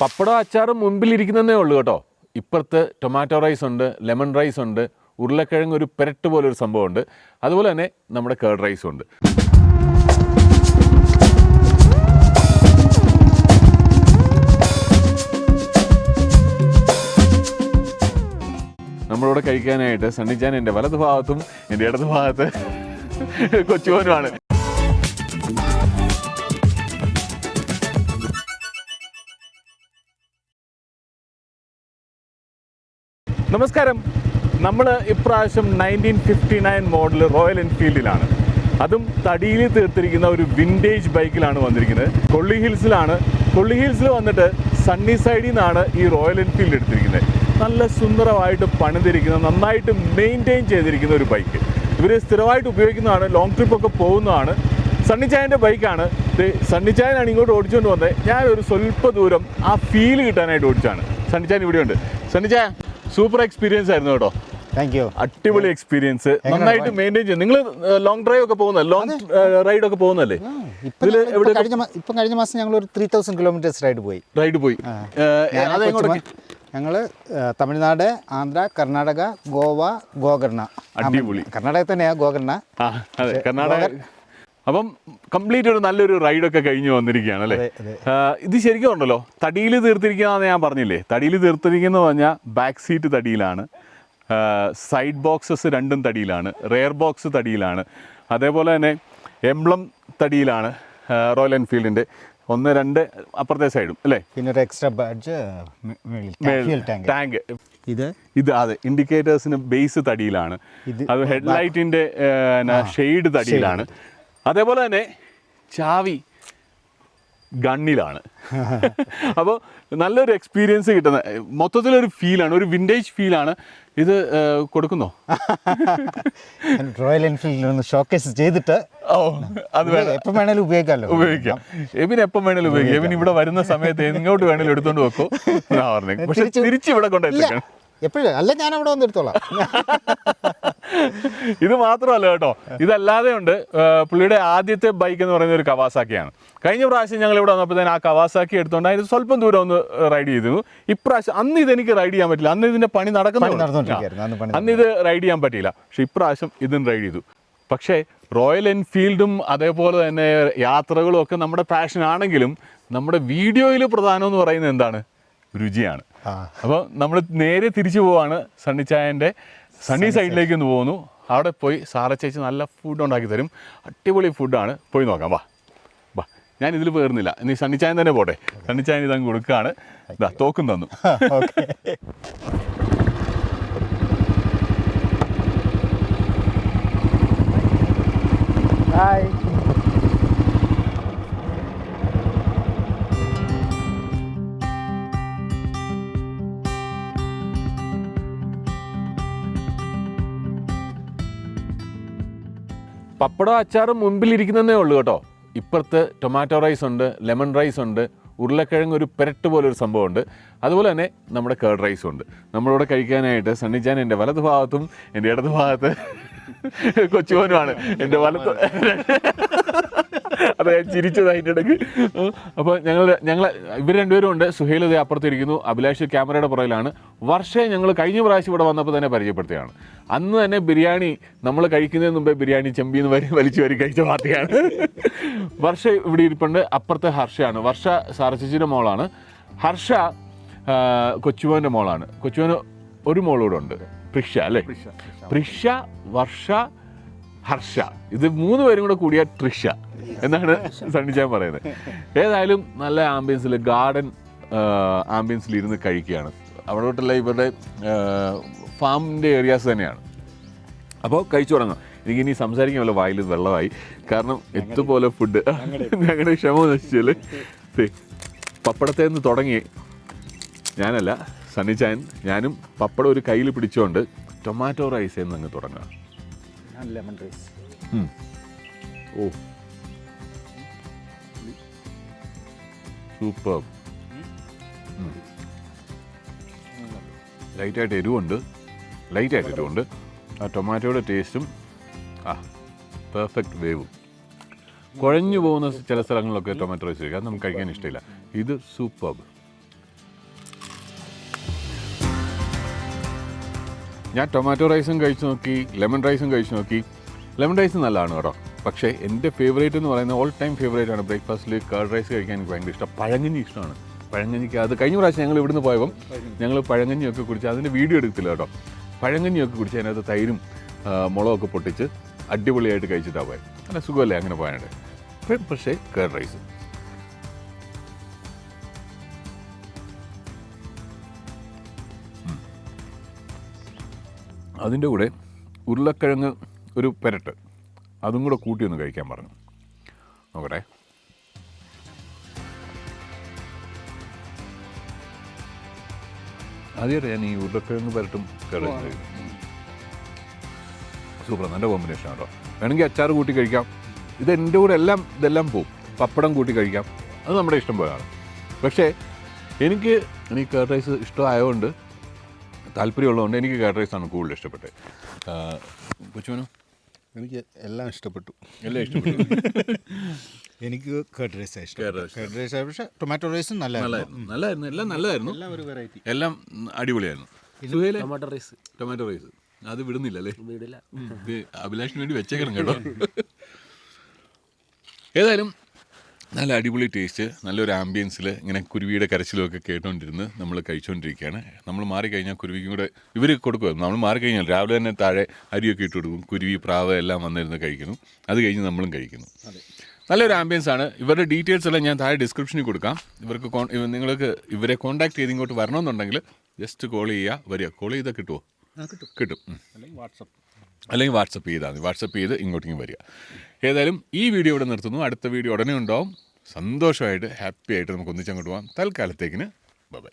പപ്പടം അച്ചാറും മുൻപിലിരിക്കുന്നതേ ഉള്ളൂ കേട്ടോ. ഇപ്പുറത്ത് ടൊമാറ്റോ റൈസ് ഉണ്ട് ലെമൺ റൈസ് ഉണ്ട് ഉരുളക്കിഴങ്ങ് ഒരു പെരട്ട് പോലെ ഒരു സംഭവം ഉണ്ട് അതുപോലെ തന്നെ നമ്മുടെ കേർഡ് റൈസും ഉണ്ട്. നമ്മളിവിടെ കഴിക്കാനായിട്ട് സണ്ണിച്ചാൻ എന്റെ വലതുഭാഗത്തും എന്റെ ഇടതുഭാഗത്ത് കൊച്ചുപോനുമാണ് നമസ്കാരം. നമ്മൾ ഇപ്രാവശ്യം nineteen fifty nine model Royal എൻഫീൽഡിലാണ് അതും തടിയിൽ തീർത്തിരിക്കുന്ന ഒരു വിന്റേജ് ബൈക്കിലാണ് വന്നിരിക്കുന്നത്. കൊള്ളി ഹിൽസിലാണ്. കൊള്ളി ഹിൽസിൽ വന്നിട്ട് സണ്ണി സൈഡിൽ നിന്നാണ് ഈ റോയൽ എൻഫീൽഡ് എടുത്തിരിക്കുന്നത്. നല്ല സുന്ദരമായിട്ട് പണിതിരിക്കുന്ന നന്നായിട്ട് മെയിന്റെയിൻ ചെയ്തിരിക്കുന്ന ഒരു ബൈക്ക് ഇവർ സ്ഥിരമായിട്ട് ഉപയോഗിക്കുന്നതാണ് ലോങ് ട്രിപ്പൊക്കെ പോകുന്നതാണ്. സണ്ണിച്ചായന്റെ ബൈക്കാണ് സണ്ണിച്ചായനാണ് ഇങ്ങോട്ട് ഓടിച്ചുകൊണ്ട് വന്നത് ഞാനൊരു സ്വല്പ ദൂരം ആ ഫീൽ കിട്ടാനായിട്ട് ഓടിച്ചാണ് സണ്ണിച്ചായൻ ഇവിടെയുണ്ട്. സണ്ണിച്ചായ സൂപ്പർ എക്സ്പീരിയൻസ് ആയിരുന്നു കേട്ടോ. താങ്ക് യു അടിപൊളി എക്സ്പീരിയൻസ് നന്നായിട്ട് മെയിന്റെയിൻ ചെയ്യും നിങ്ങൾ ലോങ് ഡ്രൈവ് ഒക്കെ പോകുന്ന ലോങ് റൈഡ് ഒക്കെ പോകുന്നല്ലേ ഇപ്പം എവിടെ ഇപ്പം കഴിഞ്ഞ മാസം ഞങ്ങൾ ഒരു ത്രീ തൗസൻഡ് കിലോമീറ്റേഴ്സ് റൈഡ് പോയി. റൈഡ് പോയി ഞങ്ങൾ തമിഴ്നാട് ആന്ധ്ര കർണാടക ഗോവ ഗോകർണ. അടിപൊളി. കർണാടക തന്നെയാ ഗോകർണ. കർണാടക അപ്പം കംപ്ലീറ്റ് ഒരു നല്ലൊരു റൈഡൊക്കെ കഴിഞ്ഞ് വന്നിരിക്കുകയാണ് അല്ലേ? ഇത് ശരിക്കും ഉണ്ടല്ലോ. തടിയിൽ തീർത്തിരിക്കുകയെന്ന് ഞാൻ പറഞ്ഞില്ലേ? തടിയിൽ തീർത്തിരിക്കുന്നത് പറഞ്ഞാൽ ബാക്ക് സീറ്റ് തടിയിലാണ്. സൈഡ് ബോക്സസ് രണ്ടും തടിയിലാണ്. Rare box തടിയിലാണ്. അതേപോലെ തന്നെ എംബ്ലം തടിയിലാണ് റോയൽ എൻഫീൽഡിന്റെ ഒന്ന് രണ്ട് അപ്പുറത്തെ സൈഡും അല്ലേ? പിന്നെ ഒരു എക്സ്ട്രാ ബാഡ്ജ് ടാങ്ക് ഇത്? ഇത് അതെ ഇൻഡിക്കേറ്റേഴ്സിന് ബേസ് തടിയിലാണ്. അത് ഹെഡ്ലൈറ്റിന്റെ ഷെയ്ഡ് തടിയിലാണ്. അതേപോലെ തന്നെ ചാവി ഗണ്ണിലാണ്. അപ്പോൾ നല്ലൊരു എക്സ്പീരിയൻസ് കിട്ടുന്ന മൊത്തത്തിലൊരു ഫീലാണ് ഒരു വിന്റേജ് ഫീലാണ് ഇത് കൊടുക്കുന്നോ? റോയൽ എൻഫീൽഡിൽ ഒന്ന് ഷോക്കേസ് ചെയ്തിട്ട് ഓ അത് വേണം എപ്പം വേണേലും ഉപയോഗിക്കാമല്ലോ ഉപയോഗിക്കാം. എബിൻ എപ്പം വേണേലും ഉപയോഗിക്കാം. എബിൻ ഇവിടെ വരുന്ന സമയത്ത് എങ്ങോട്ട് വേണേലും എടുത്തോണ്ട് വെക്കോ എന്നാ പറഞ്ഞു. പക്ഷെ തിരിച്ച് തിരിച്ച് ഇവിടെ കൊണ്ടെത്തിക്കണം എപ്പോഴും അല്ല ഞാൻ അവിടെ വന്ന് എടുത്തോളാം. ഇത് മാത്രമല്ല കേട്ടോ. ഇതല്ലാതെ ഉണ്ട് പുള്ളിയുടെ ആദ്യത്തെ ബൈക്ക് എന്ന് പറയുന്ന ഒരു കവാസാക്കിയാണ്. കഴിഞ്ഞ പ്രാവശ്യം ഞങ്ങൾ ഇവിടെ വന്നപ്പോഴത്തേന് ആ കവാസാക്കി എടുത്തുകൊണ്ട് അതിന് സ്വല്പം ദൂരം ഒന്ന് റൈഡ് ചെയ്തിരുന്നു. ഇപ്രാവശ്യം അന്ന് ഇതെനിക്ക് റൈഡ് ചെയ്യാൻ പറ്റില്ല. അന്ന് ഇതിന്റെ പണി പണി നടക്കുന്നു നടന്നുകൊണ്ടിരിക്കുകയായിരുന്നു അന്ന് പണി അന്ന് ഇത് റൈഡ് ചെയ്യാൻ പറ്റിയില്ല. പക്ഷെ ഇപ്രാവശ്യം ഇതും റൈഡ് ചെയ്തു. പക്ഷേ റോയൽ എൻഫീൽഡും അതേപോലെ തന്നെ യാത്രകളും ഒക്കെ നമ്മുടെ പാഷൻ ആണെങ്കിലും നമ്മുടെ വീഡിയോയിൽ പ്രധാനം എന്ന് പറയുന്നത് എന്താണ്? രുചിയാണ്. അപ്പോൾ നമ്മൾ നേരെ തിരിച്ചു പോവാണ് സണ്ണിച്ചായന്റെ സണ്ണി സൈഡിലേക്ക് ഒന്ന് പോകുന്നു. അവിടെ പോയി സാറ ചേച്ചി നല്ല ഫുഡ് ഉണ്ടാക്കി തരും. അടിപൊളി ഫുഡാണ് പോയി നോക്കാം. വാ. വാ. ഞാൻ ഇതിൽ പേർന്നില്ല നീ സണ്ണിച്ചായൻ തന്നെ പോട്ടെ. സണ്ണിച്ചായൻ ഇതങ്ങ് കൊടുക്കുകയാണ്. ഇതാ തോക്കും തന്നു. പപ്പടം അച്ചാറും മുൻപിലിരിക്കുന്നതേ ഉള്ളൂ കേട്ടോ. ഇപ്പുറത്ത് ടൊമാറ്റോ റൈസ് ഉണ്ട് ലെമൺ റൈസ് ഉണ്ട് ഉരുളക്കിഴങ്ങ് ഒരു പെരട്ട് പോലെ ഒരു സംഭവമുണ്ട്. അതുപോലെ തന്നെ നമ്മുടെ കേർഡ് റൈസും ഉണ്ട്. നമ്മളിവിടെ കഴിക്കാനായിട്ട് സണ്ണിച്ചാൻ എന്റെ വലത് ഭാഗത്തും എന്റെ ഇടത് ഭാഗത്ത് കൊച്ചുപോനുമാണ് എന്റെ വലത്ത് അതെ ഞാൻ ചിരിച്ചത് അതിന്റെ ഇടയ്ക്ക് അപ്പോൾ ഞങ്ങൾ ഞങ്ങൾ ഇവർ രണ്ടുപേരും ഉണ്ട്. സുഹേൽ ഇതേ അപ്പുറത്തിരിക്കുന്നു. അഭിലാഷ് ക്യാമറയുടെ പുറകിലാണ്. വർഷേ ഞങ്ങൾ കഴിഞ്ഞ പ്രാവശ്യം ഇവിടെ വന്നപ്പോൾ തന്നെ പരിചയപ്പെടുത്തുകയാണ് അന്ന് തന്നെ ബിരിയാണി നമ്മൾ കഴിക്കുന്നതിന് മുമ്പേ ബിരിയാണി ചെമ്പിന്ന് വരി വലിച്ചു വരി കഴിച്ച പാർട്ടിയാണ്. വർഷ ഇവിടെ ഇരിപ്പുണ്ട്. അപ്പുറത്തെ ഹർഷയാണ്. വർഷ സാറച്ചേച്ചിയുടെ മോളാണ്. ഹർഷ കൊച്ചുമോന്റെ മോളാണ്. കൊച്ചുമോന് ഒരു മോളൂടെ ഉണ്ട്. പ്രിഷ അല്ലേ? പ്രിഷ വർഷ ഹർഷ. ഇത് മൂന്ന് പേരും കൂടെ കൂടിയ ട്രിഷ. എന്നാണ് സണ്ണിച്ചാൻ പറയുന്നത്. ഏതായാലും നല്ല ആംബിയൻസിൽ ഗാർഡൻ ആംബിയൻസിൽ ഇരുന്ന് കഴിക്കുകയാണ്. അവിടോട്ടുള്ള ഇവരുടെ ഫാമിന്റെ ഏരിയാസ് തന്നെയാണ്. അപ്പോൾ കഴിച്ചു തുടങ്ങാം. എനിക്ക് ഇനി സംസാരിക്കാൻ വല്ല വായിൽ വെള്ളമായി. കാരണം എത്തുപോലെ ഫുഡ് ഞങ്ങളുടെ ക്ഷമ നശിച്ചല്ലേ? പപ്പടത്തെ നിന്ന് തുടങ്ങി. ഞാനല്ല സണ്ണിച്ചാൻ ഞാനും പപ്പടം ഒരു കയ്യിൽ പിടിച്ചുകൊണ്ട് ടൊമാറ്റോ റൈസ് എന്ന് അങ്ങ് തുടങ്ങുക ലെമൺ റൈസ് Hmm. ഓ. സൂപ്പർ. ലൈറ്റായിട്ട് എരിവുണ്ട്. ലൈറ്റായിട്ട് എരിവുണ്ട്. ആ ടൊമാറ്റോയുടെ ടേസ്റ്റും ആ പെർഫെക്റ്റ് വേവും. കുഴഞ്ഞു പോകുന്ന ചില സ്ഥലങ്ങളിലൊക്കെ ടൊമാറ്റോ കഴിക്കാം. അത് നമുക്ക് കഴിക്കാൻ ഇഷ്ടമില്ല. ഇത് സൂപ്പർ. ഞാൻ ടൊമാറ്റോ റൈസും കഴിച്ചു നോക്കി ലെമൺ റൈസും കഴിച്ചു നോക്കി. ലെമൺ റൈസ് നല്ലതാണ് കേട്ടോ. പക്ഷേ എന്റെ ഫേവറേറ്റ് എന്ന് പറയുന്നത് ഓൾ ടൈം ഫേവറേറ്റ് ആണ് ബ്രേക്ക്ഫാസ്റ്റിൽ കേർഡ് റൈസ് കഴിക്കാൻ എനിക്ക് ഭയങ്കര ഇഷ്ടം. പഴങ്കഞ്ഞി ഇഷ്ടമാണ്. പഴങ്കഞ്ഞിക്ക് അത് കഴിഞ്ഞ പ്രാവശ്യം ഞങ്ങൾ ഇവിടുന്ന് പോയപ്പം ഞങ്ങൾ പഴങ്കഞ്ഞിയൊക്കെ കുടിച്ച് അതിന്റെ വീഡിയോ എടുത്തില്ല കേട്ടോ. പഴങ്കഞ്ഞിയൊക്കെ കുടിച്ച് അതിനകത്ത് തൈരും മുളകൊക്കെ പൊട്ടിച്ച് അടിപൊളിയായിട്ട് കഴിച്ചിട്ടാണ് പോയത് നല്ല സുഖമല്ലേ അങ്ങനെ പോയാണ് പക്ഷേ കേർഡ് റൈസ് അതിന്റെ കൂടെ ഉരുളക്കിഴങ്ങ് ഒരു പെരട്ട്. അതും കൂടെ കൂട്ടി ഒന്ന് കഴിക്കാൻ പറഞ്ഞു. നോക്കട്ടെ. ആദ്യമായിട്ട് ഞാൻ ഈ ഉരുളക്കിഴങ്ങ് പെരട്ടും കയറി സൂപ്പർ നല്ല കോമ്പിനേഷൻ കേട്ടോ വേണമെങ്കിൽ അച്ചാർ കൂട്ടി കഴിക്കാം. ഇത് എന്റെ കൂടെ എല്ലാം ഇതെല്ലാം പോവും. പപ്പടം കൂട്ടി കഴിക്കാം. അത് നമ്മുടെ ഇഷ്ടം പോലെയാണ്. പക്ഷേ എനിക്ക് എനിക്ക് കേർഡ് റൈസ് ഇഷ്ടമായതുകൊണ്ട് താല്പര്യമുള്ളതുകൊണ്ട് എനിക്ക് കേർഡ് റൈസാണ് കൂടുതൽ ഇഷ്ടപ്പെട്ടത്. കൊച്ചുമനോ? എനിക്ക് എല്ലാം ഇഷ്ടപ്പെട്ടു. എല്ലാം ഇഷ്ടപ്പെട്ടു. എനിക്ക് കേർഡ് റൈസ്. കേർഡ് റൈസ് പക്ഷേ ടൊമാറ്റോ റൈസും നല്ലതായിരുന്നു നല്ലായിരുന്നു. എല്ലാം നല്ലതായിരുന്നു എല്ലാം ഒരു വെറൈറ്റി എല്ലാം അടിപൊളിയായിരുന്നു. Tomato rice. Tomato rice. അത് വിടുന്നില്ല അല്ലേ? വിടില്ല. അഭിലാഷിന് വേണ്ടി വെച്ചേക്കണം കേട്ടോ. ഏതായാലും നല്ല അടിപൊളി ടേസ്റ്റ് നല്ലൊരു ആംബിയൻസിൽ ഇങ്ങനെ കുരുവിയുടെ കരച്ചിലൊക്കെ കേട്ടുകൊണ്ടിരുന്ന് നമ്മൾ കഴിച്ചുകൊണ്ടിരിക്കുകയാണ് നമ്മൾ മാറിക്കഴിഞ്ഞാൽ കുരുവിക്കും കൂടെ ഇവർ കൊടുക്കുമായിരുന്നു നമ്മൾ മാറിക്കഴിഞ്ഞാൽ രാവിലെ തന്നെ താഴെ അരിയൊക്കെ ഇട്ട് കൊടുക്കും. കുരുവി പ്രാവ് എല്ലാം വന്നിരുന്ന് കഴിക്കുന്നു. അത് കഴിഞ്ഞ് നമ്മളും കഴിക്കുന്നു. നല്ലൊരു ആംബിയൻസ് ആണ്. ഇവരുടെ ഡീറ്റെയിൽസ് എല്ലാം ഞാൻ താഴെ ഡിസ്ക്രിപ്ഷനിൽ കൊടുക്കാം. ഇവർക്ക് നിങ്ങൾക്ക് ഇവരെ കോൺടാക്ട് ചെയ്ത് ഇങ്ങോട്ട് വരണമെന്നുണ്ടെങ്കിൽ ജസ്റ്റ് കോൾ ചെയ്യുക. വരിക. കോൾ ചെയ്താൽ കിട്ടുമോ കിട്ടും. വാട്സപ്പ് അല്ലെങ്കിൽ വാട്സപ്പ് ചെയ്താൽ മതി. വാട്സപ്പ് ചെയ്ത് ഇങ്ങോട്ടേക്ക് വരിക. ഏതായാലും ഈ വീഡിയോ ഇവിടെ നിർത്തുന്നു. അടുത്ത വീഡിയോ ഉടനെ ഉണ്ടാവും. സന്തോഷമായിട്ട് ഹാപ്പി ആയിട്ട് നമുക്ക് ഒന്നിച്ചങ്ങോട്ട് പോകാം. തൽക്കാലത്തേക്കിന് ബൈ ബൈ.